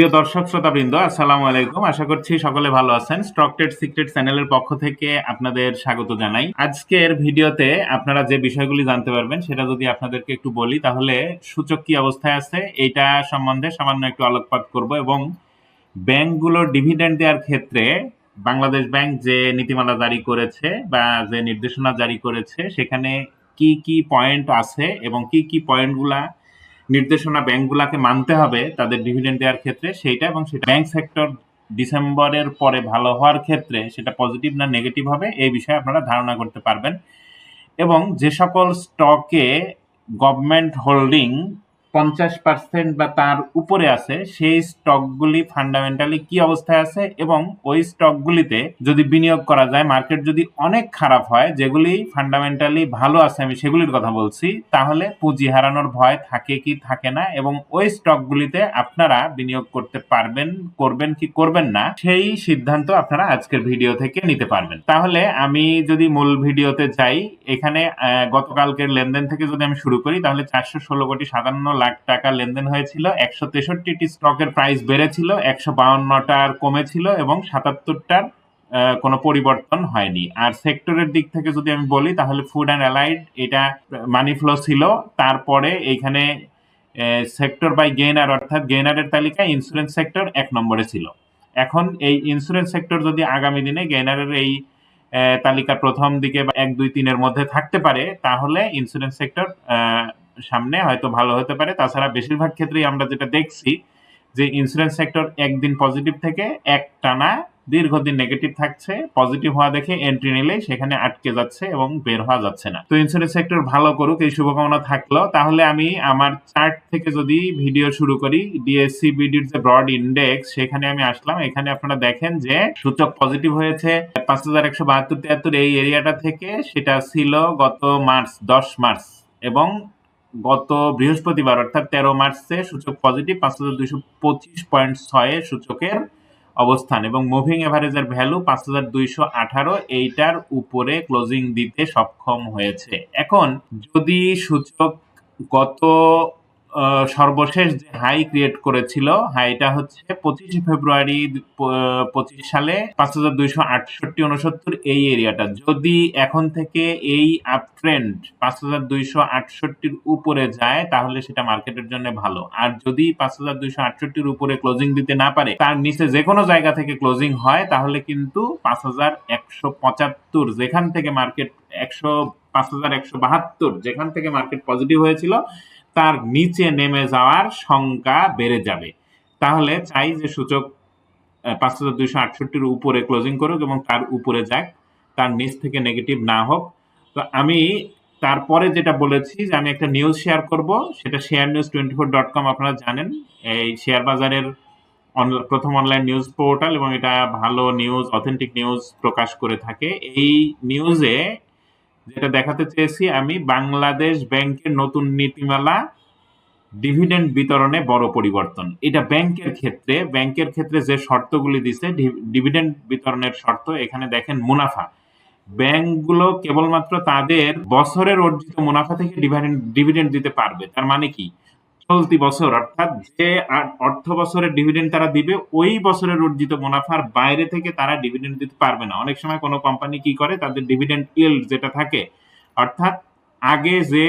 প্রিয় দর্শক, শ্রোতাবৃন্দ, আসসালামু আলাইকুম। আশা করছি সকলে ভালো আছেন। স্টক ট্রেড সিক্রেট চ্যানেলের পক্ষ থেকে আপনাদের স্বাগত জানাই। আজকের ভিডিওতে আপনারা যে বিষয়গুলি জানতে পারবেন, সেটা যদি আপনাদেরকে একটু বলি, তাহলে সূচক কি অবস্থায় আছে, এইটা সম্বন্ধে সামান্য একটু আলোকপাত করব এবং ব্যাংকগুলোর ডিভিডেন্ড দেওয়ার ক্ষেত্রে বাংলাদেশ ব্যাংক যে নীতিমালা জারি করেছে বা যে নির্দেশনা জারি করেছে, সেখানে কি কি পয়েন্ট আছে এবং কি কি পয়েন্টগুলা নির্দেশনা ব্যাংকগুলোকে মানতে হবে তাদের ডিভিডেন্ড দেওয়ার ক্ষেত্রে সেইটা এবং সেটা। ব্যাংক সেক্টর ডিসেম্বরের পরে ভালো হওয়ার ক্ষেত্রে সেটা পজিটিভ না নেগেটিভ হবে, এই বিষয়ে আপনারা ধারণা করতে পারবেন। এবং যে সকল স্টকে গভর্নমেন্ট হোল্ডিং পঞ্চাশ পার্সেন্ট বা তার উপরে আছে, সেই স্টকগুলি ফান্ডামেন্টালি কি অবস্থায় আছে এবং ওই স্টকগুলিতে যদি বিনিয়োগ করা যায় মার্কেট যদি অনেক খারাপ হয়, যেগুলি ফান্ডামেন্টালি ভালো আছে, আমি সেগুলির কথা বলছি, তাহলে পুঁজি হারানোর ভয় থাকে কি থাকে না এবং ওই স্টকগুলিতে আপনারা বিনিয়োগ করতে পারবেন, করবেন কি করবেন না, সেই সিদ্ধান্ত আপনারা আজকের ভিডিও থেকে নিতে পারবেন। তাহলে আমি যদি মূল ভিডিওতে যাই, এখানে গতকালকের লেনদেন থেকে যদি আমি শুরু করি, তাহলে চারশো ষোলো কোটি সাতান্ন লাখ টাকা লেনদেন হয়েছিল একশো তেষট্টিটি স্টকের প্রাইস বেড়েছিল একশো বাউন্নটার কমেছিল এবং সাতাত্তরটার কোনো পরিবর্তন হয়নি। আর সেক্টরের দিক থেকে যদি আমি বলি তাহলে ফুড অ্যান্ড অ্যালাইড এটা মানি ফ্লো ছিল। তারপরে এইখানে সেক্টর বাই গেইনার অর্থাৎ গেইনারের তালিকায় ইন্স্যুরেন্স সেক্টর এক নম্বরে ছিল। এখন এই ইন্স্যুরেন্স সেক্টর যদি আগামী দিনে গেইনারের এই আহ, তালিকার প্রথম দিকে বা এক দুই তিনের মধ্যে থাকতে পারে তাহলে ইন্স্যুরেন্স সেক্টর সামনে, হয়তো ভালো হতে পারে। তাছাড়া বেশিরভাগ ক্ষেত্রেই আমরা যেটা দেখছি, যে ইন্স্যুরেন্স সেক্টর একদিন পজিটিভ থেকে এক টানা দীর্ঘদিন নেগেটিভ থাকছে। পজিটিভ হওয়া দেখে এন্ট্রি নিলে সেখানে আটকে যাচ্ছে এবং বের হওয়া যাচ্ছে না। তো ইন্স্যুরেন্স সেক্টর ভালো করুক, এই শুভকামনা থাকল। তাহলে আমি আমার চার্ট থেকে যদি ভিডিও শুরু করি ডিএসসি বিডির যে ব্রড ইন্ডেক্স সেখানে আমি আসলাম। এখানে আপনারা দেখেন যে সূচক পজিটিভ হয়েছে পাঁচ হাজার একশো বাহাত্তর তিয়াত্তর এই এরিয়াটা থেকে। সেটা ছিল গত মার্চ, দশ মার্চ। এবং গত বৃহস্পতিবার, অর্থাৎ তেরো মার্চে, সূচক পজিটিভ পাঁচ হাজার দুইশো পঁচিশ পয়েন্ট ছয়ে সূচকের অবস্থান এবং মুভিং এভারেজের ভ্যালু পাঁচ হাজার দুইশো আঠারো, এইটার উপরে ক্লোজিং দিতে সক্ষম হয়েছে। এখন যদি সূচক গত সর্বশেষ যে হাই ক্রিয়েট করেছিল, হাইটা হচ্ছে পঁচিশে ফেব্রুয়ারি পঁচিশ সালে পাঁচ হাজার দুইশো আটষট্টি উনসত্তর এই এরিয়াটা। যদি এখন থেকে এই আপ ট্রেন্ড পাঁচ হাজার দুইশো আটষট্টির উপরে যায়, তাহলে সেটা মার্কেটের জন্য ভালো। আর যদি পাঁচ হাজার দুইশো আটষট্টির উপরে ক্লোজিং দিতে না পারে, তার নিচে যে কোনো জায়গা থেকে ক্লোজিং হয়, তাহলে কিন্তু পাঁচ হাজার একশো পঁচাত্তর যেখান থেকে মার্কেট একশো, পাঁচ হাজার একশো বাহাত্তর যেখান থেকে মার্কেট পজিটিভ হয়েছিল তার নিচে নেমে যাওয়ার সংখ্যা বেড়ে যাবে। তাহলে চাই যে সূচক পাঁচ হাজার দুইশো আটষট্টির উপরে ক্লোজিং করুক এবং তার উপরে যাক, তার নিচ থেকে নেগেটিভ না হোক। তো আমি তারপরে যেটা বলেছি যে আমি একটা নিউজ শেয়ার করব, সেটা share news twenty four dot com আপনারা জানেন। এই শেয়ার বাজারের প্রথম অনলাইন নিউজ পোর্টাল এবং এটা ভালো নিউজ অথেন্টিক নিউজ প্রকাশ করে থাকে। এই নিউজে যেটা দেখাতে চেয়েছি, আমি বাংলাদেশ ব্যাংকের নতুন নীতিমালা ডিভিডেন্ড বিতরণে বড় পরিবর্তন। এটা ব্যাংকের ক্ষেত্রে ব্যাংকের ক্ষেত্রে যে শর্তগুলি দিছে ডিভিডেন্ড বিতরণের শর্ত, এখানে দেখেন মুনাফা। ব্যাংকগুলো কেবলমাত্র তাদের বছরের অর্জিত মুনাফা থেকে ডিভিডেন্ড দিতে পারবে। তার মানে কি? চলতি বছর, অর্থাৎ যে অর্থ বছরের ডিভিডেন্ড তারা দিবে, ওই বছরের অর্জিত মুনাফার বাইরে থেকে তারা ডিভিডেন্ড দিতে পারবে না। অনেক সময় কোনো কোম্পানি কি করে? তাদের ডিভিডেন্ড ইল্ড যেটা থাকে, অর্থাৎ আগে যে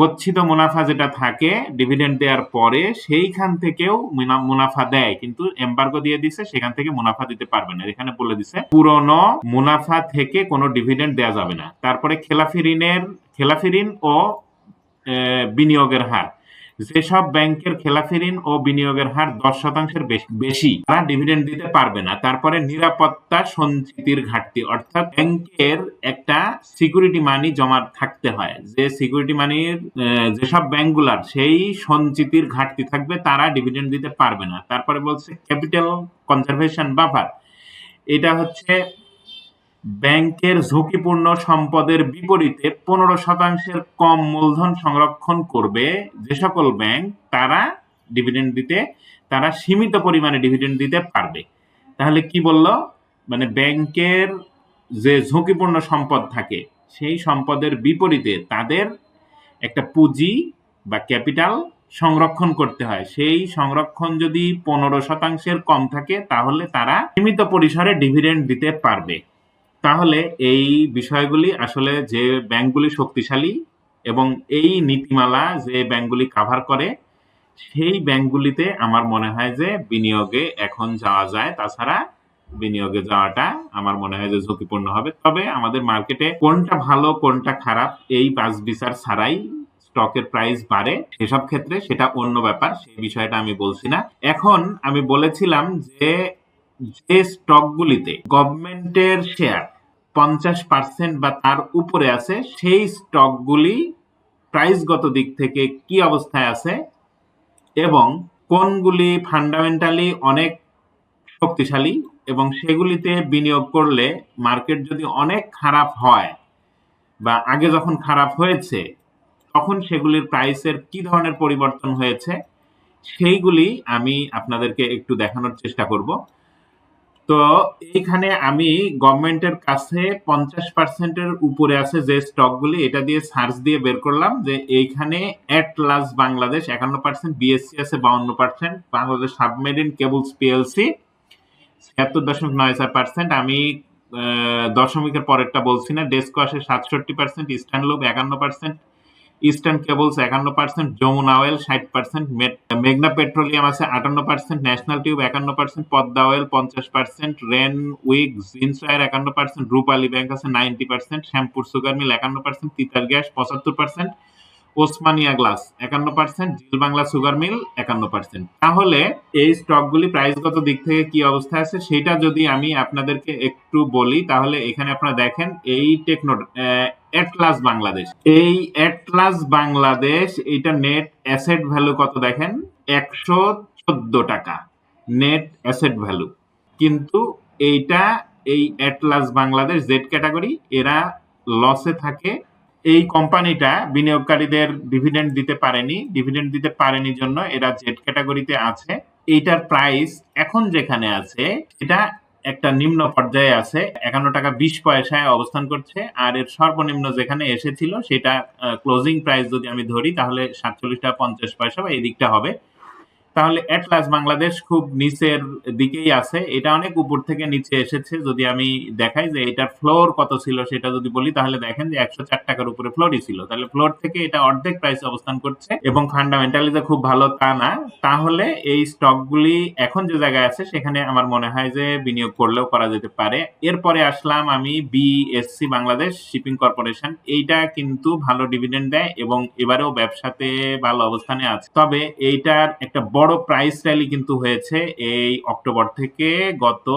গচ্ছিত মুনাফা যেটা থাকে ডিভিডেন্ড দেওয়ার পরে সেইখান থেকেও মুনাফা দেয়। কিন্তু এম্বার্গো দিয়ে দিছে, সেখান থেকে মুনাফা দিতে পারবে না। এখানে বলে দিছে, পুরনো মুনাফা থেকে কোনো ডিভিডেন্ড দেওয়া যাবে না। তারপরে খেলাফি ঋণের খেলাফি ঋণ ও বিনিয়োগের হার। যেসব ব্যাংকের খেলাফি ঋণ ও বিনিয়োগের হার দশ শতাংশের বেশি তারা ডিভিডেন্ড দিতে পারবে না। তারপরে নিরাপত্তা সঞ্চিতির ঘাটতি, অর্থাৎ ব্যাংকের একটা সিকিউরিটি মানি জমা থাকতে হয়। যে সিকিউরিটি মানির যেসব ব্যাংকগুলার সেই সঞ্চিতির ঘাটতি থাকবে, তারা ডিভিডেন্ড দিতে পারবে না। তারপরে বলছে ক্যাপিটাল কনজারভেশন বাফার এটা হচ্ছে ব্যাংকের ঝুঁকিপূর্ণ সম্পদের বিপরীতে পনেরো শতাংশের কম মূলধন সংরক্ষণ করবে যে সকল ব্যাংক, তারা ডিভিডেন্ড দিতে, তারা সীমিত পরিমাণে ডিভিডেন্ড দিতে পারবে। তাহলে কি বলল? মানে ব্যাংকের যে ঝুঁকিপূর্ণ সম্পদ থাকে, সেই সম্পদের বিপরীতে তাদের একটা পুঁজি বা ক্যাপিটাল সংরক্ষণ করতে হয়। সেই সংরক্ষণ যদি পনেরো শতাংশের কম থাকে, তাহলে তারা সীমিত পরিসরে ডিভিডেন্ড দিতে পারবে। তাহলে এই বিষয়গুলি আসলে যে ব্যাংকগুলি শক্তিশালী এবং এই নীতিমালা যে ব্যাংকগুলি কাভার করে, সেই ব্যাংকগুলিতে আমার মনে হয় যে বিনিয়োগে এখন যাওয়া যায়। তাছাড়া বিনিয়োগে যাওয়াটা আমার মনে হয় যে ঝুঁকিপূর্ণ হবে। তবে আমাদের মার্কেটে কোনটা ভালো, কোনটা খারাপ, এই বাস বিচার ছাড়াই স্টকের প্রাইস বাড়ে। সেসব ক্ষেত্রে সেটা অন্য ব্যাপার সেই বিষয়টা আমি বলছি না। এখন আমি বলেছিলাম যে যে স্টকগুলিতে গভর্নমেন্টের শেয়ার পঞ্চাশ পার্সেন্ট বা তার উপরে আছে, সেই স্টকগুলি প্রাইসগত দিক থেকে কি অবস্থায় আছে এবং কোনগুলি ফান্ডামেন্টালি অনেক শক্তিশালী এবং সেগুলিতে বিনিয়োগ করলে মার্কেট যদি অনেক খারাপ হয় বা আগে যখন খারাপ হয়েছে, তখন সেগুলির প্রাইসের কি ধরনের পরিবর্তন হয়েছে, সেইগুলি আমি আপনাদেরকে একটু দেখানোর চেষ্টা করব। তো এইখানে আমি গভর্নমেন্টের কাছে পঞ্চাশ পার্সেন্টের উপরে আছে যে স্টকগুলি এটা দিয়ে সার্চ দিয়ে বের করলাম যে এইখানে অ্যাটলাস বাংলাদেশ একান্ন পার্সেন্ট বিএসসি আছে বাউন্ন percent Bangladesh submarine cables PLC ছিয়াত্তর দশমিক নয় চার পার্সেন্ট আমি দশমিকের পরেরটা বলছি না ডেস্কো আসে সাতষট্টি পার্সেন্ট ইস্টার্ন লোব একান্ন পার্সেন্ট ইস্টার্ন কেবলস একান্ন পার্সেন্ট যমুনা অয়েল ষাট পার্সেন্ট মেঘনা পেট্রোলিয়াম আছে আটান্ন পার্সেন্ট ন্যাশনাল টিউব একান্ন পার্সেন্ট পদ্মা অয়েল পঞ্চাশ পার্সেন্ট রেন উইক জিন্সওয়ার একান্ন পার্সেন্ট রূপালী ব্যাংক আছে ninety percent Shyampur sugar mill একান্ন পার্সেন্ট তিতার গ্যাস পঁচাত্তর পার্সেন্ট ওসমানিয়া গ্লাস একান্ন percent zeal Bangla sugar Mill একান্ন পার্সেন্ট তাহলে এই স্টকগুলি প্রাইসগত দিক থেকে কি অবস্থায় আছে সেটা যদি আমি আপনাদেরকে একটু বলি, তাহলে এখানে আপনারা দেখেন এই টেকনো অ্যাটলাস বাংলাদেশ এই অ্যাটলাস বাংলাদেশ এটা নেট অ্যাসেট ভ্যালু কত দেখেন? একশো চোদ্দ টাকা। নেট অ্যাসেট ভ্যালু কিন্তু এইটা এই অ্যাটলাস বাংলাদেশ জেড ক্যাটাগরি এরা লসে থাকে। এই কোম্পানিটা বিনিয়োগকারীদের ডিভিডেন্ড দিতে পারেনি। ডিভিডেন্ড দিতে পারেনি জন্য এরা জেড ক্যাটাগরিতে আছে। এইটার প্রাইস এখন যেখানে আছে, এটা একটা নিম্ন পর্যায়ে আছে, একান্ন টাকা বিশ পয়সায় অবস্থান করছে, আর এর সর্বনিম্ন যেখানে এসেছিল সেটা ক্লোজিং প্রাইস যদি আমি ধরি, তাহলে সাতচল্লিশ টাকা পঞ্চাশ পয়সা বা এদিকটা দিকটা হবে। তাহলে অ্যাটলাস বাংলাদেশ খুব নিচের দিকেই আছে। এটা অনেক উপর থেকে নিচে এসেছে। যদি আমি দেখাই যে এটার ফ্লোর কত ছিল সেটা যদি বলি, তাহলে দেখেন যে একশো চার টাকার উপরে ফ্লোরই ছিল। তাহলে ফ্লোর থেকে এটা অর্ধেক প্রাইস অবস্থান করছে এবং ফান্ডামেন্টালি যে খুব ভালো তা না, তাহলে এই স্টকগুলি এখন যে জায়গায় আছে, সেখানে আমার মনে হয় যে বিনিয়োগ করলেও করা যেতে পারে। এরপরে আসলাম আমি বিএসসি বাংলাদেশ শিপিং কর্পোরেশন এইটা কিন্তু ভালো ডিভিডেন্ড দেয় এবং এবারেও ব্যবসাতে ভালো অবস্থানে আছে। তবে এইটার একটা বড় প্রাইস র্যালি কিন্তু হয়েছে এই অক্টোবর থেকে গত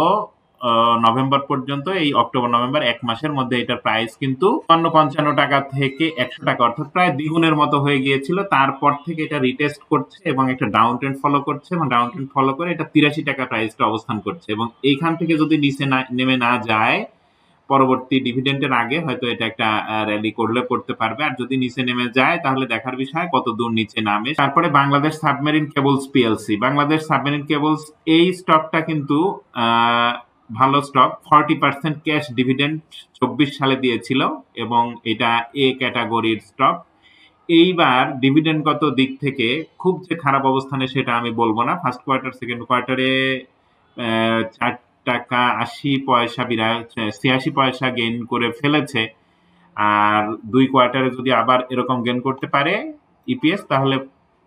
নভেম্বর পর্যন্ত। এই অক্টোবর নভেম্বর এক মাসের মধ্যে এটার প্রাইস কিন্তু পঞ্চান্ন পঞ্চান্ন টাকা থেকে একশো টাকা, অর্থাৎ প্রায় দ্বিগুণের মতো হয়ে গিয়েছিল। তারপর থেকে এটা রিটেস্ট করছে এবং একটা ডাউন ট্রেন্ড ফলো করছে এবং ডাউন ট্রেন্ড ফলো করে এটা তিরাশি টাকা প্রাইসটা অবস্থান করছে। এবং এইখান থেকে যদি নিচে নেমে না যায় পরবর্তী ডিভিডেন্টের আগে হয়তো এটা একটা র্যালি করলে করতে পারবে। আর যদি নিচে নেমে যায়, তাহলে দেখার বিষয় কত দূর নিচে নামে। তারপরে Bangladesh submarine cables PLC Bangladesh submarine cables, এই স্টকটা কিন্তু ভালো stock forty percent cash dividend চব্বিশ সালে দিয়েছিল এবং এটা এ ক্যাটাগরির স্টক এইবার ডিভিডেন্ডগত দিক থেকে খুব যে খারাপ অবস্থানে সেটা আমি বলব না। ফার্স্ট কোয়ার্টার সেকেন্ড কোয়ার্টারে টাকা আশি পয়সা বিরা ছিয়াশি পয়সা গেইন করে ফেলেছে। আর দুই কোয়ার্টারে যদি আবার এরকম গেইন করতে পারে ইপিএস তাহলে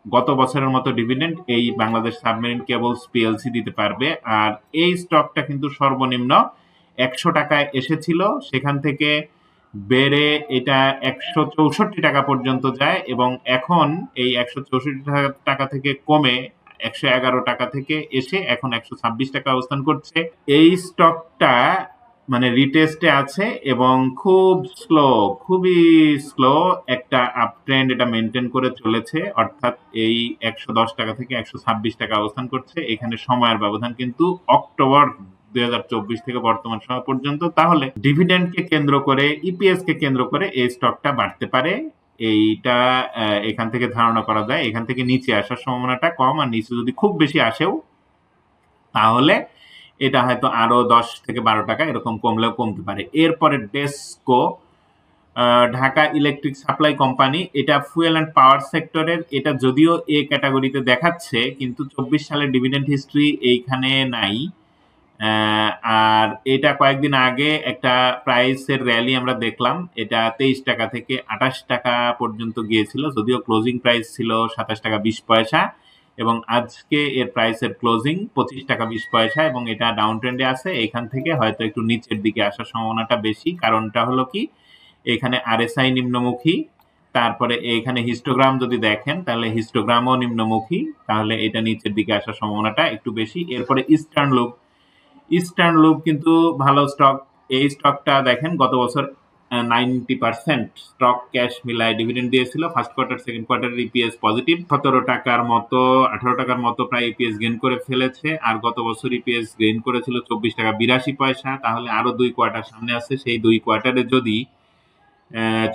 গত বছরের মতো ডিভিডেন্ড এই বাংলাদেশ সাবমেরিন কেবলস পিএলসি দিতে পারবে। আর এই স্টকটা কিন্তু সর্বনিম্ন একশো টাকায় এসেছিল। সেখান থেকে বেড়ে এটা একশো চৌষট্টি টাকা পর্যন্ত যায় এবং এখন এই একশো চৌষট্টি টাকা থেকে কমে একশো এগারো টাকা থেকে এসে এখন একশো ছাব্বিশ টাকা অবস্থান করছে। এই স্টকটা মানে রিটেস্টে আছে এবং খুব স্লো খুবই স্লো একটা আপ ট্রেন্ড এটা মেনটেন করে চলেছে। অর্থাৎ এই একশো দশ টাকা থেকে একশো ছাব্বিশ টাকা অবস্থান করছে। এখানে সময়ের ব্যবধান কিন্তু অক্টোবর দুই হাজার চব্বিশ থেকে বর্তমান সময় পর্যন্ত। তাহলে ডিভিডেন্ডকে কেন্দ্র করে ইপিএস কে কেন্দ্র করে এই স্টকটা বাড়তে পারে। এইটা এখান থেকে ধারণা করা যায়, এখান থেকে নিচে আসার সম্ভাবনাটা কম আর নিচে যদি খুব বেশি আসেও, তাহলে এটা হয়তো আরও দশ থেকে বারো টাকা এরকম কমলেও কমতে পারে। এরপরে DESCO Dhaka electric supply company, এটা ফুয়েল অ্যান্ড পাওয়ার সেক্টরের এটা যদিও এ ক্যাটাগরিতে দেখাচ্ছে, কিন্তু চব্বিশ সালের ডিভিডেন্ড হিস্ট্রি এইখানে নাই। আর এটা কয়েকদিন আগে একটা প্রাইসের র্যালি আমরা দেখলাম। এটা তেইশ টাকা থেকে আঠাশ টাকা পর্যন্ত গিয়েছিল, যদিও ক্লোজিং প্রাইস ছিল সাতাশ টাকা বিশ পয়সা এবং আজকে এর প্রাইসের ক্লোজিং পঁচিশ টাকা বিশ পয়সা এবং এটা ডাউন ট্রেন্ডে আছে। এখান থেকে হয়তো একটু নিচের দিকে আসার সম্ভাবনাটা বেশি। কারণটা হলো কি? এখানে আরএসআই নিম্নমুখী, তারপরে এখানে হিস্টোগ্রাম যদি দেখেন, তাহলে হিস্টোগ্রামও নিম্নমুখী, তাহলে এটা নিচের দিকে আসার সম্ভাবনাটা একটু বেশি। এরপরে ইস্টার্ন লুপ ইস্টার্ন লুপ কিন্তু ভালো স্টক এই স্টকটা দেখেন, গত বছর নাইনটি পার্সেন্ট স্টক ক্যাশ মিলায় ডিভিডেন্ড দিয়েছিল। First quarter second quarter EPS positive সতেরো টাকার মতো, আঠারো টাকার মতো প্রায় ইপিএস গেইন করে ফেলেছে। আর গত বছর ইপিএস গেইন করেছিল চব্বিশ টাকা বিরাশি পয়সা। তাহলে আরও দুই কোয়ার্টার সামনে আছে। সেই দুই কোয়ার্টারে যদি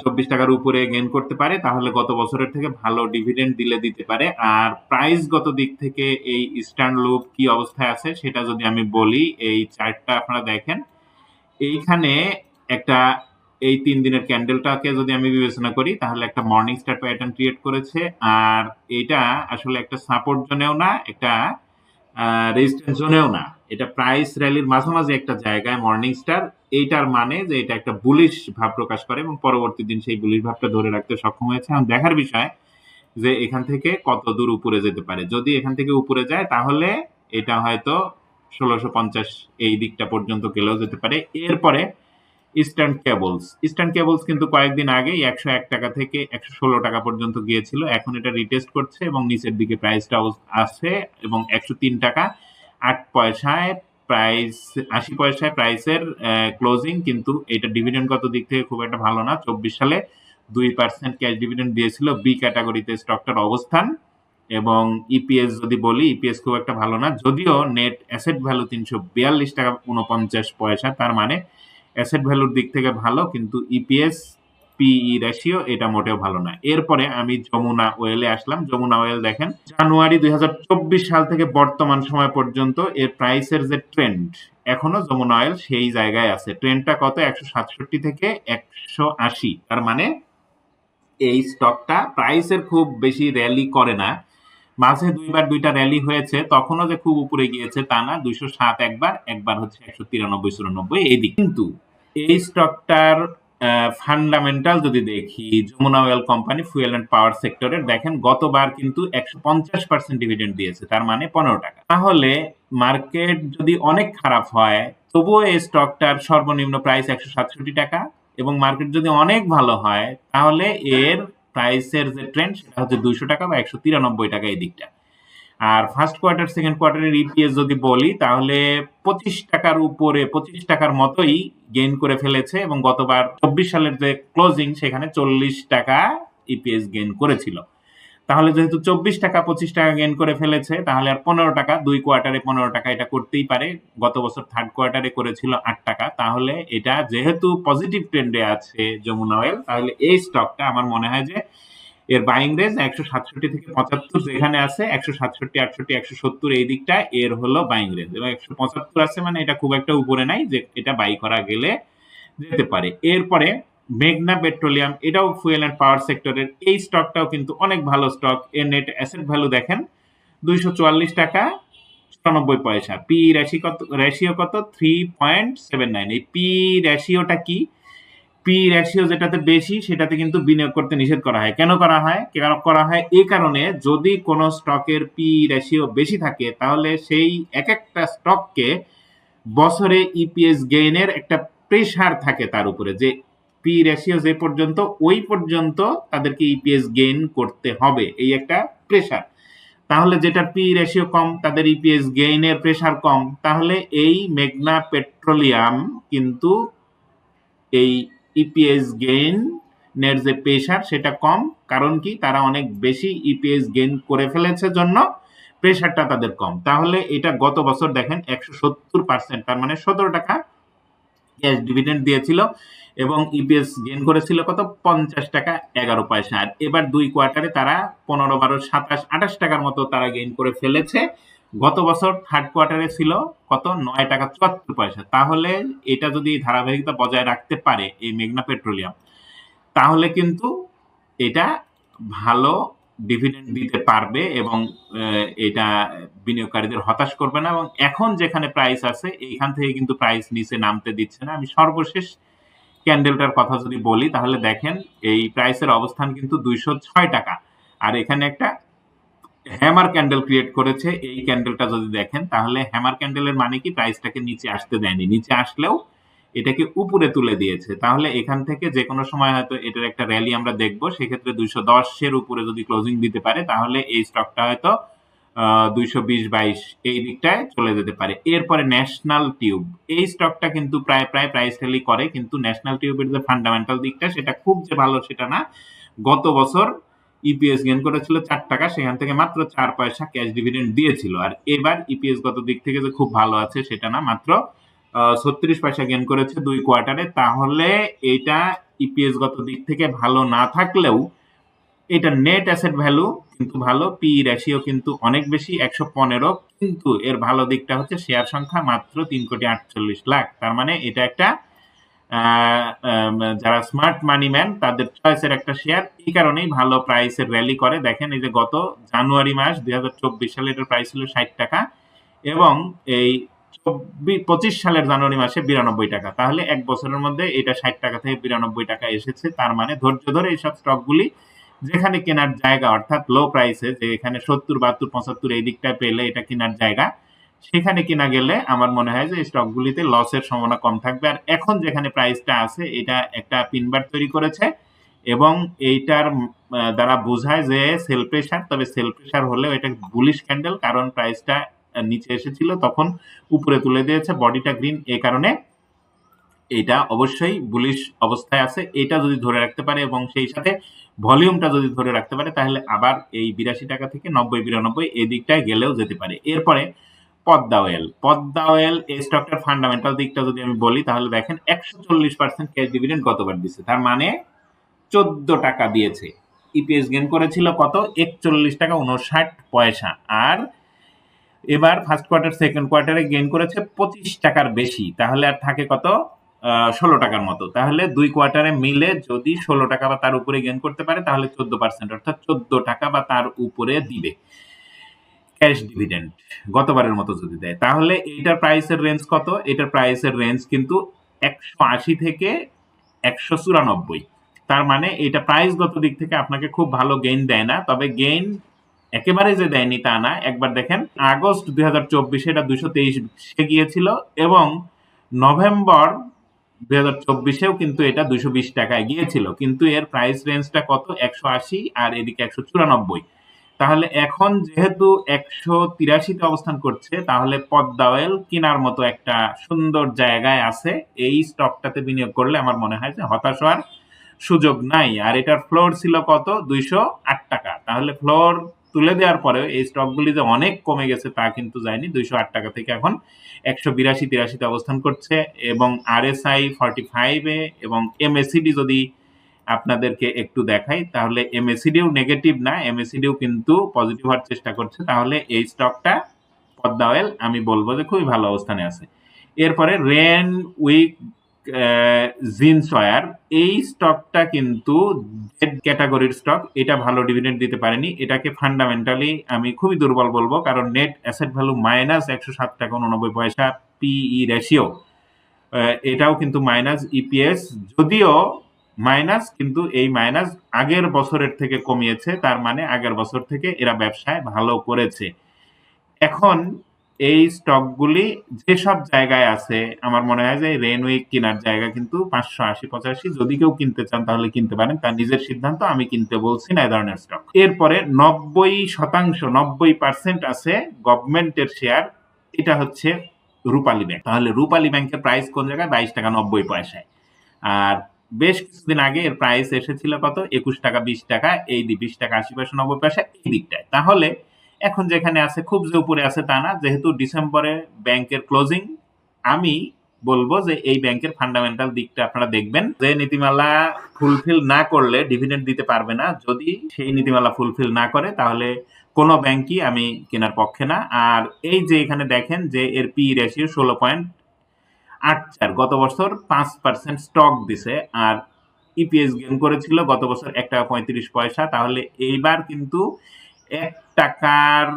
চব্বিশ টাকার উপরে গেন করতে পারে, তাহলে গত বছরের থেকে ভালো ডিভিডেন্ড দিলে দিতে পারে। আর প্রাইসগত দিক থেকে এই ইস্টার্ন লুপ কি অবস্থায় আছে, সেটা যদি আমি বলি, এই চার্টটা আপনারা দেখেন। এইখানে একটা, এই তিন দিনের ক্যান্ডেলটাকে যদি আমি বিবেচনা করি, তাহলে একটা মর্নিং স্টার প্যাটার্ন ক্রিয়েট করেছে। আর এটা আসলে একটা সাপোর্ট জোনেও না, একটা রেজিস্ট্যান্স জোনেও না। এটা প্রাইস র্যালির মাঝামাঝি একটা জায়গায় মর্নিং স্টার এইটার মানে যে এটা একটা বুলিশ ভাব প্রকাশ করে এবং পরবর্তী দিন সেই বুলিশ ভাবটা ধরে রাখতে সক্ষম হয়েছে। এখন দেখার বিষয় যে এখান থেকে কত দূর উপরে যেতে পারে। যদি এখান থেকে উপরে যায়, তাহলে এটা হয়তো ষোলোশো পঞ্চাশ এই দিকটা পর্যন্ত গেলেও যেতে পারে। এরপরে ইস্টার্ন কেবলস ইস্টার্ন কেবলস কিন্তু কয়েকদিন আগে একশো এক টাকা থেকে একশো ষোলো টাকা পর্যন্ত গিয়েছিল। এখন এটা রিটেস্ট করছে এবং নিচের দিকে প্রাইসটা আছে এবং একশো তিন টাকা আট পয়সায় প্রাইস আশি পয়সায় প্রাইসের ক্লোজিং কিন্তু এটা ডিভিডেন্ড গত দিক থেকে খুব একটা ভালো না। চব্বিশ সালে দুই পার্সেন্ট ক্যাশ ডিভিডেন্ড দিয়েছিল বি ক্যাটাগরিতে স্টকটার অবস্থান এবং ইপিএস যদি বলি ইপিএস খুব একটা ভালো না। যদিও নেট অ্যাসেট ভ্যালু তিনশো বিয়াল্লিশ টাকা উনপঞ্চাশ পয়সা, তার মানে অ্যাসেট ভ্যালুর দিক থেকে ভালো, কিন্তু ইপিএস পিই রেশিও এটা মোটেও ভালো না এরপরে আমি যমুনা ওয়েলে আসলাম। যমুনা ওয়েল দেখেন, জানুয়ারি দুই সাল থেকে বর্তমান সময় পর্যন্ত এর প্রাইসের যে ট্রেন্ড এখনও যমুনা অয়েল সেই জায়গায় আছে। ট্রেন্ডটা কত? একশো সাতষট্টি থেকে একশো আশি। তার মানে এই স্টকটা প্রাইসের খুব বেশি র্যালি করে না। মাঝে দুইবার দুইটা র্যালি হয়েছে, তখনও যে খুব উপরে গিয়েছে তা না। দুইশো সাত একবার একবার হচ্ছে একশো তিরানব্বই চুরানব্বই এই দিক কিন্তু এই স্টকটার ফান্ডামেন্টাল যদি দেখি, Jamuna oil company fuel and power সেক্টরের দেখেন গতবার কিন্তু একশো পঞ্চাশ পার্সেন্ট ডিভিডেন্ড দিয়েছে, তার মানে পনেরো টাকা। তাহলে মার্কেট যদি অনেক খারাপ হয়, তবুও এই স্টকটার সর্বনিম্ন প্রাইস একশো সাতষট্টি টাকা এবং মার্কেট যদি অনেক ভালো হয়, তাহলে এর প্রাইসের যে ট্রেন্ড সেটা হচ্ছে দুইশো টাকা বা একশো তিরানব্বই টাকা এই দিকটা। আর ফার্স্ট কোয়ার্টার সেকেন্ড কোয়ার্টারের ইপিএস যদি বলি, তাহলে পঁচিশ টাকার উপরে, পঁচিশ টাকার মতোই গেইন করে ফেলেছে এবং গতবার চব্বিশ সালের যে ক্লোজিং সেখানে চল্লিশ টাকা ইপিএস গেইন করেছিল। তাহলে যেহেতু চব্বিশ টাকা, পঁচিশ টাকা গেইন করে ফেলেছে, তাহলে আর পনেরো টাকা, দুই কোয়ার্টারে পনেরো টাকা এটা করতেই পারে। গত বছর থার্ড কোয়ার্টারে করেছিল আট টাকা। তাহলে এটা যেহেতু পজিটিভ ট্রেন্ডে আছে যমুনা অয়েল তাহলে এই স্টকটা আমার মনে হয় যে এর বাইং রেঞ্জ একশো সাতষট্টি থেকে পঁচাত্তর যেখানে আছে একশো সাতষট্টি, আটষট্টি, একশো সত্তর, এই দিকটা, এর হলো বাইং রেঞ্জ এবং একশো পঁচাত্তর আছে মানে এটা খুব একটা উপরে নাই যে এটা বাই করা গেলে যেতে পারে। এরপরে মেঘনা পেট্রোলিয়াম, এটাও ফুয়েল অ্যান্ড পাওয়ার সেক্টরের এই স্টকটাও কিন্তু অনেক ভালো স্টক এর নেট অ্যাসেট ভ্যালু দেখেন, দুইশো চুয়াল্লিশ টাকা চুরানব্বই পয়সা। পি রেশি কত রেশিও কত? থ্রি পয়েন্ট সেভেন নাইন এই পি রেশিওটা কি? পি রেশিও যেটাতে বেশি, সেটাতে কিন্তু বিনিয়োগ করতে নিষেধ করা হয়। কেন করা হয়? কেন করা হয়? এই কারণে যদি কোনো স্টকের পি রেশিও বেশি থাকে, তাহলে সেই এক একটা স্টককে বছরে ইপিএস গেইনের একটা প্রেশার থাকে তার উপরে যে পি রেশিও যে পর্যন্ত, ওই পর্যন্ত তাদেরকে ইপিএস গেইন করতে হবে। এই একটা প্রেশার তাহলে যেটা পি রেশিও কম, তাদের ইপিএস গেইনের প্রেশার কম। তাহলে এই মেঘনা পেট্রোলিয়াম কিন্তু এই ইপিএস গেইন নেট যে প্রেশার সেটা কম, কারণ কি তারা অনেক বেশি ইপিএস গেইন করে ফেলেছে জন্য প্রেশারটা তাদের কম। তাহলে এটা গত বছর দেখেন একশো সত্তর পার্সেন্ট তার মানে সতেরো টাকা ক্যাশ ডিভিডেন্ড দিয়েছিল এবং ইপিএস গেইন করেছিল কত? পঞ্চাশ টাকা, এগারো পয়সা। আর এবার দুই কোয়ার্টারে তারা পনেরো, বারো, সাতাশ, আঠাশ টাকার মতো তারা গেইন করে ফেলেছে। গত বছর থার্ড কোয়ার্টারে ছিল কত? নয় টাকা চুয়াত্তর পয়সা। তাহলে এটা যদি ধারাবাহিকতা বজায় রাখতে পারে এই মেঘনা পেট্রোলিয়াম, তাহলে কিন্তু এটা ভালো ডিভিডেন্ড দিতে পারবে এবং এটা বিনিয়োগকারীদের হতাশ করবে না। এবং এখন যেখানে প্রাইস আছে, এইখান থেকে কিন্তু প্রাইস নিচে নামতে দিচ্ছে না। আমি সর্বশেষ ক্যান্ডেলটার কথা যদি বলি, তাহলে দেখেন এই প্রাইসের অবস্থান কিন্তু দুইশো ছয় টাকা। আর এখানে একটা হ্যামার ক্যান্ডেল ক্রিয়েট করেছে। এই ক্যান্ডেলটা যদি দেখেন, তাহলে হ্যামার ক্যান্ডেলের মানে কি? প্রাইসটাকে নিচে আসতে দেয়নি। নিচে আসলেও এটাকে উপরে তুলে দিয়েছে। তাহলে এখান থেকে যে কোনো সময় হয়তো এটার একটা র্যালি আমরা দেখব। সেক্ষেত্রে দুইশো দশের উপরে যদি ক্লোজিং দিতে পারে, তাহলে এই স্টকটা হয়তো দুইশো বিশ বাইশ এই দিকটায় চলে যেতে পারে। এরপরে ন্যাশনাল টিউব এই স্টকটা কিন্তু প্রায় প্রায় প্রাইস র্যালি করে, কিন্তু ন্যাশনাল টিউবের যে ফান্ডামেন্টাল দিকটা, সেটা খুব যে ভালো সেটা না, গত বছর ইপিএস গেন করেছিল চার টাকা, সেখান থেকে মাত্র চার পয়সা ক্যাশ ডিভিডেন্ড দিয়েছিল। আর এবার ইপিএস গত দিক থেকে যে খুব ভালো আছে, সেটা না, মাত্র ছত্রিশ পয়সা গেন করেছে দুই কোয়ার্টারে তাহলে এটা ইপিএস গত দিক থেকে ভালো না থাকলেও এটা নেট অ্যাসেট ভ্যালু কিন্তু ভালো পি রেশিও কিন্তু অনেক বেশি, একশো পনেরো। কিন্তু এর ভালো দিকটা হচ্ছে শেয়ার সংখ্যা মাত্র তিন কোটি আটচল্লিশ লাখ। তার মানে এটা একটা যারা স্মার্ট মানি ম্যান তাদের চয়েসের একটা শেয়ার এই কারণেই ভালো প্রাইসের র্যালি করে। দেখেন এই যে গত জানুয়ারি মাস দুই হাজার চব্বিশ সালে এটার প্রাইস ছিল ষাট টাকা এবং এই পঁচিশ সালের জানুয়ারি মাসে বিরানব্বই টাকা। তাহলে এক বছরের মধ্যে এটা ষাট টাকা থেকে বিরানব্বই টাকা এসেছে। তার মানে ধৈর্য ধরে এইসব স্টকগুলি যেখানে কেনার জায়গা, অর্থাৎ লো প্রাইসে যে এখানে সত্তর, বাহাত্তর, পঁচাত্তর এই দিকটায় পেলে এটা কেনার জায়গা। সেখানে কিনা গেলে আমার মনে হয় যে স্টকগুলিতে লসের সম্ভাবনা কম থাকবে। আর এখন যেখানে প্রাইসটা আছে, এটা একটা পিনবার তৈরি করেছে এবং এইটার দ্বারা বোঝায় যে সেল প্রেশার তবে সেল প্রেশার হলেও এটা বুলিশ ক্যান্ডেল কারণ প্রাইসটা নিচে এসেছিল তখন উপরে তুলে দিয়েছে বডিটা গ্রিন এই কারণে এটা অবশ্যই বুলিশ অবস্থায় আছে। এটা যদি ধরে রাখতে পারে এবং সেই সাথে ভলিউমটা যদি ধরে রাখতে পারে, তাহলে আবার এই বিরাশি টাকা থেকে নব্বই, বিরানব্বই এদিকটায় গেলেও যেতে পারে। এরপরে পদ্মা ওয়েল। পদ্মা ওয়েল এই স্টকটার ফান্ডামেন্টাল দিকটা যদি আমি বলি, তাহলে দেখেন একশো চল্লিশ পার্সেন্ট ক্যাশ ডিভিডেন্ড গতবার দিচ্ছে তার মানে চোদ্দ টাকা দিয়েছে। ইপিএস গেন করেছিল কত? একচল্লিশ টাকা উনষাট পয়সা। আর এবার ফার্স্ট কোয়ার্টার সেকেন্ড কোয়ার্টারে গেইন করেছে পঁচিশ টাকার বেশি। তাহলে আর থাকে কত? ষোলো টাকার মতো। তাহলে দুই কোয়ার্টারে মিলে যদি ষোলো টাকা বা তার উপরে গেইন করতে পারে, তাহলে চোদ্দ পার্সেন্ট অর্থাৎ চোদ্দ টাকা বা তার উপরে দিবে। ক্যাশ ডিভিডেন্ড গতবারের মতো যদি দেয়। তাহলে এইটার প্রাইসের রেঞ্জ কত? এটার প্রাইসের রেঞ্জ কিন্তু একশো আশি থেকে একশো চুরানব্বই। তার মানে এটা প্রাইসগত দিক থেকে আপনাকে খুব ভালো গেইন দেয় না। তবে গেইন একেবারে যে দেয়নি তা না। একবার দেখেন, আগস্ট দুই হাজার চব্বিশে এটা দুশো তেইশে গিয়েছিল এবং নভেম্বর দুই হাজার চব্বিশেও কিন্তু এটা দুশো বিশ টাকায় গিয়েছিল। কিন্তু এর প্রাইস রেঞ্জটা কত? একশো আশি আর এদিকে একশো চুরানব্বই। তাহলে এখন যেহেতু একশো তিরাশিতে অবস্থান করছে, তাহলে পদ্মা অয়েল কেনার মতো একটা সুন্দর জায়গায় আছে। এই স্টকটাতে বিনিয়োগ করলে আমার মনে হয় যে হতাশ হওয়ার সুযোগ নাই। আর এটার ফ্লোর ছিল কত? দুইশো আট টাকা। তাহলে ফ্লোর তুলে দেওয়ার পরেও এই স্টকগুলি যে অনেক কমে গেছে তা কিন্তু যায়নি। দুইশো আট টাকা থেকে এখন একশো বিরাশি তিরাশিতে অবস্থান করছে এবং আরএসআই ফর্টি ফাইভে এবং এমএসিডি যদি আপনাদেরকে একটু দেখাই, তাহলে এমএসিডিও নেগেটিভ না এমএসিডিও কিন্তু পজিটিভ হওয়ার চেষ্টা করছে, তাহলে এই স্টকটা পদ্মা অয়েল আমি বলব যে খুবই ভালো অবস্থানে আছে। এরপরে রেন উইক জিনসয়ার এই স্টকটা কিন্তু জেড ক্যাটাগরির স্টক এটা ভালো ডিভিডেন্ড দিতে পারেনি, এটাকে ফান্ডামেন্টালি আমি খুবই দুর্বল বলব, কারণ নেট অ্যাসেট ভ্যালু মাইনাস একশো সাত টাকা উননব্বই পয়সা পিই রেশিও এটাও কিন্তু মাইনাস ইপিএস যদিও মাইনাস, কিন্তু এই মাইনাস আগের বছরের থেকে কমিয়েছে, তার মানে আগের বছর থেকে এরা ব্যবসায় ভালো করেছে। এখন এই স্টকগুলি যেসব জায়গায় আছে, আমার মনে হয় যে রেনউইক কেনার জায়গা কিন্তু পাঁচশো আশি, পঁচাশি, যদি কেউ কিনতে চান তাহলে কিনতে পারেন, তার নিজের সিদ্ধান্ত, আমি কিনতে বলছি না এই ধরনের স্টক এরপরে নব্বই শতাংশ, নব্বই পার্সেন্ট আছে গভর্নমেন্টের শেয়ার এটা হচ্ছে রূপালী ব্যাংক তাহলে রূপালী ব্যাংকের প্রাইস কোন জায়গায়? বাইশ টাকা নব্বই পয়সায়। আর বেশ কিছুদিন আগে এর প্রাইস এসেছিল কত? একুশ টাকা, বিশ টাকা, এই দিক বিশ টাকা, আশি পয়সা, নব্বই পয়সা, এই দিকটায়। তাহলে এখন যেখানে আছে, খুব যে উপরে আছে তা না, যেহেতু ডিসেম্বরে ব্যাংকের ক্লোজিং আমি বলব যে এই ব্যাংকের ফান্ডামেন্টাল দিকটা আপনারা দেখবেন। যে নীতিমালা ফুলফিল না করলে ডিভিডেন্ড দিতে পারবে না। যদি সেই নীতিমালা ফুলফিল না করে, তাহলে কোনো ব্যাংকই আমি কেনার পক্ষে না। আর এই যে এখানে দেখেন যে এর পি রেশিও ষোলো পয়েন্ট আট চার। গত বছর পাঁচ পার্সেন্ট স্টক দিছে আর ইপিএস গেন করেছিল। গত বছর এক টাকা পঁয়ত্রিশ পয়সা। তাহলে এইবার কিন্তু এক টাকার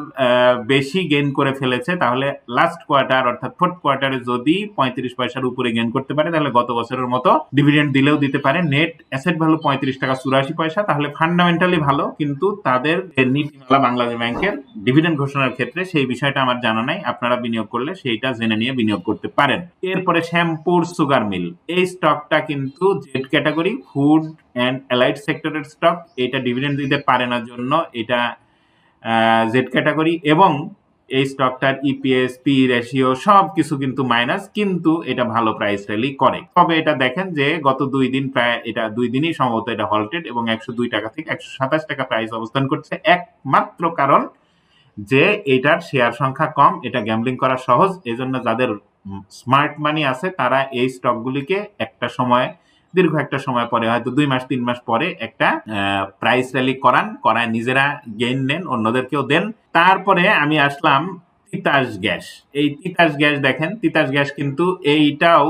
বেশি গেন করে ফেলেছে, তাহলে লাস্ট কোয়ার্টার অর্থাৎ ফোর্থ কোয়ার্টারে যদি পঁয়ত্রিশ পয়সার উপরে গেন করতে পারে, তাহলে গত বছরের মতো ডিভিডেন্ড দিলেও দিতে পারে। নেট অ্যাসেট ভ্যালু পঁয়ত্রিশ টাকা চুরাশি পয়সা, তাহলে ফান্ডামেন্টালি ভালো, কিন্তু তাদের নীতিমালা বাংলাদেশ ব্যাংকের ডিভিডেন্ড ঘোষণার ক্ষেত্রে, সেই বিষয়টা আমার জানা নাই। আপনারা বিনিয়োগ করলে সেইটা জেনে নিয়ে বিনিয়োগ করতে পারেন। এরপরে শ্যামপুর সুগার মিল এই স্টকটা কিন্তু Z category food and allied সেক্টরের স্টক এটা ডিভিডেন্ড দিতে পারে না জন্য, এটা জেড ক্যাটাগরি এবং এই স্টকটার ইপিএস পি রেশিও সব কিছু কিন্তু মাইনাস কিন্তু এটা ভালো প্রাইস র্যালি করে। তবে এটা দেখেন যে গত দুই দিন প্রায় এটা দুই দিনই সম্ভবত এটা হল্টেড এবং একশো দুই টাকা থেকে একশো সাতাশ টাকা প্রাইস অবস্থান করছে। একমাত্র কারণ যে এটার শেয়ার সংখ্যা কম, এটা গ্যাম্বলিং করা সহজ। এজন্য যাদের স্মার্ট মানি আছে, তারা এই স্টকগুলিকে একটা সময় দীর্ঘ একটা সময় পরে, হয়তো দুই মাস, তিন মাস পরে একটা প্রাইস র্যালি করান, করায় নিজেরা গেইন নেন, অন্যদেরকেও দেন। তারপরে আমি আসলাম তিতাস গ্যাস। এই তিতাস গ্যাস দেখেন, তিতাস গ্যাস কিন্তু এইটাও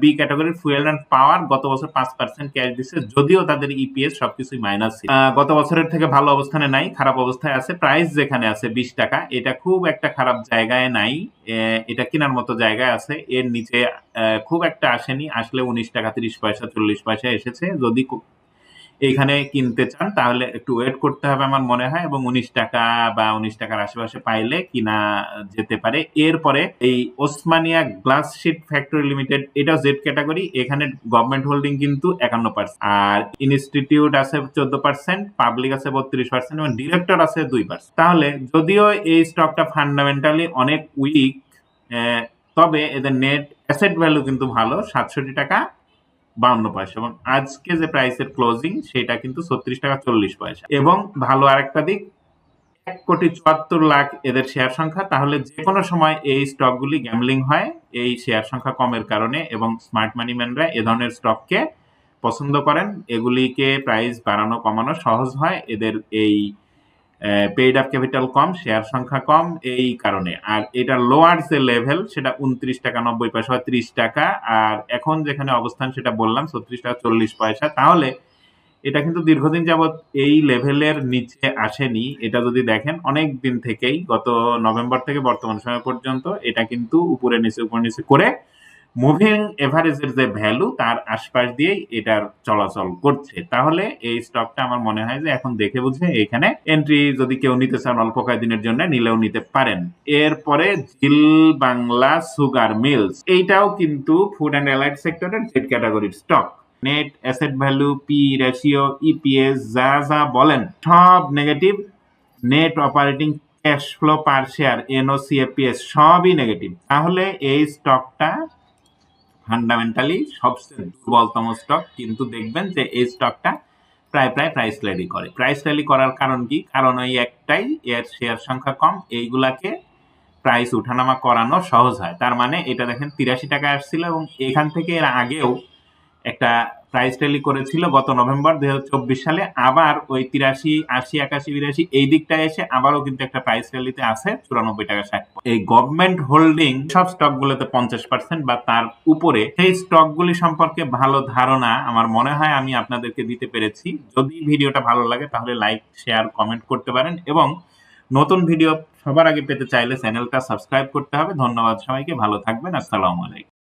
বি ক্যাটাগরির ফুয়েল অ্যান্ড পাওয়ার গত বছর পাঁচ পার্সেন্ট ক্যাশ দিচ্ছে যদিও তাদের ইপিএস সবকিছুই মাইনাস গত বছরের থেকে ভালো অবস্থানে নাই, খারাপ অবস্থায় আছে। প্রাইস যেখানে আছে বিশ টাকা, এটা খুব একটা খারাপ জায়গায় নাই এটা কেনার মতো জায়গায় আছে। এর নিচে খুব একটা আসেনি, আসলে উনিশ টাকা, তিরিশ পয়সা, চল্লিশ পয়সা এসেছে। যদি এইখানে কিনতে চান, তাহলে একটু ওয়েট করতে হবে আমার মনে হয় এবং উনিশ টাকা বা উনিশ টাকার আশেপাশে পাইলে কিনা যেতে পারে। এরপরে এই Osmania glass sheet factory limited, এটা জেড ক্যাটাগরি এখানে গভর্নমেন্ট হোল্ডিং কিন্তু একান্ন পার্সেন্ট আর ইনস্টিটিউট আছে চোদ্দ পার্সেন্ট পাবলিক আছে বত্রিশ পার্সেন্ট এবং ডিরেক্টর আছে দুই পার্সেন্ট তাহলে যদিও এই স্টকটা ফান্ডামেন্টালি অনেক উইক তবে এদের নেট অ্যাসেট ভ্যালু কিন্তু ভালো, সাতষট্টি টাকা বাউন্ন পয়সা। এবং আজকে যে প্রাইসের ক্লোজিং সেটা কিন্তু ছত্রিশ টাকা চল্লিশ পয়সা। এবং ভালো আরেকটা দিক, এক কোটি চুয়াত্তর লাখ এদের শেয়ার সংখ্যা। তাহলে যে কোনো সময় এই স্টকগুলি গ্যামলিং হয়, এই শেয়ার সংখ্যা কমের কারণে এবং স্মার্ট মানি ম্যানরা এ ধরনের স্টককে পছন্দ করেন, এগুলিকে প্রাইস বাড়ানো কমানো সহজ হয়। এদের এই পেইড আপ ক্যাপিটাল কম শেয়ার সংখ্যা কম, এই কারণে। আর এটা লোয়ার যে লেভেল সেটা উনত্রিশ টাকা, নব্বই পয়সা বা ত্রিশ টাকা। আর এখন যেখানে অবস্থান, সেটা বললাম, ছত্রিশ টাকা, চল্লিশ পয়সা। তাহলে এটা কিন্তু দীর্ঘদিন যাবৎ এই লেভেলের নিচে আসেনি। এটা যদি দেখেন, অনেক দিন থেকেই, গত নভেম্বর থেকে বর্তমান সময় পর্যন্ত, এটা কিন্তু উপরে, নিচে উপরে, নিচে করে মুভিং এভারেজের যে ভ্যালু তার আশপাশ দিয়েই এটার চলাচল করছে। তাহলে এই স্টকটা আমার মনে হয় যে এখন দেখে বুঝে এখানে এন্ট্রি যদি কেউ নিতে চান অল্প কয়েকদিনের জন্য নিলেও নিতে পারেন। এরপরে জিল বাংলা সুগার মিলস এইটাও কিন্তু ফুড অ্যান্ড অ্যালাইড সেক্টরের জেড ক্যাটাগরির stock net asset value P ratio EPS যা যা বলেন, সব negative net operating cash flow per share NOCFPS সবই নেগেটিভ তাহলে এই স্টকটা ফান্ডামেন্টালি সবচেয়ে দুর্বলতম স্টক কিন্তু দেখবেন যে এই স্টকটা প্রায় প্রায় প্রাইস র্যালি করে। প্রাইস র্যালি করার কারণ কি? কারণ ওই একটাই এর শেয়ার সংখ্যা কম, এইগুলাকে প্রাইস উঠানামা করানো সহজ হয়। তার মানে এটা দেখেন তিরাশি টাকা আসছিল এবং এখান থেকে এর আগেও একটা প্রাইস র্যালি করেছিল গত নভেম্বর দুই হাজার চব্বিশ সালে। আবার ওই তিরাশি, আশি, একাশি, বিরাশি এই দিকটায় এসে আবারও কিন্তু একটা প্রাইস র্যালিতে আছে চুরানব্বই টাকা ষাট এই গভর্নমেন্ট হোল্ডিং সব স্টক গুলোতে পঞ্চাশ পার্সেন্ট বা তার উপরে সেই স্টক গুলি সম্পর্কে ভালো ধারণা আমার মনে হয় আমি আপনাদেরকে দিতে পেরেছি। যদি ভিডিওটা ভালো লাগে তাহলে লাইক শেয়ার কমেন্ট করতে পারেন এবং নতুন ভিডিও সবার আগে পেতে চাইলে চ্যানেলটা সাবস্ক্রাইব করতে হবে। ধন্যবাদ সবাইকে, ভালো থাকবেন, আসসালামু আলাইকুম।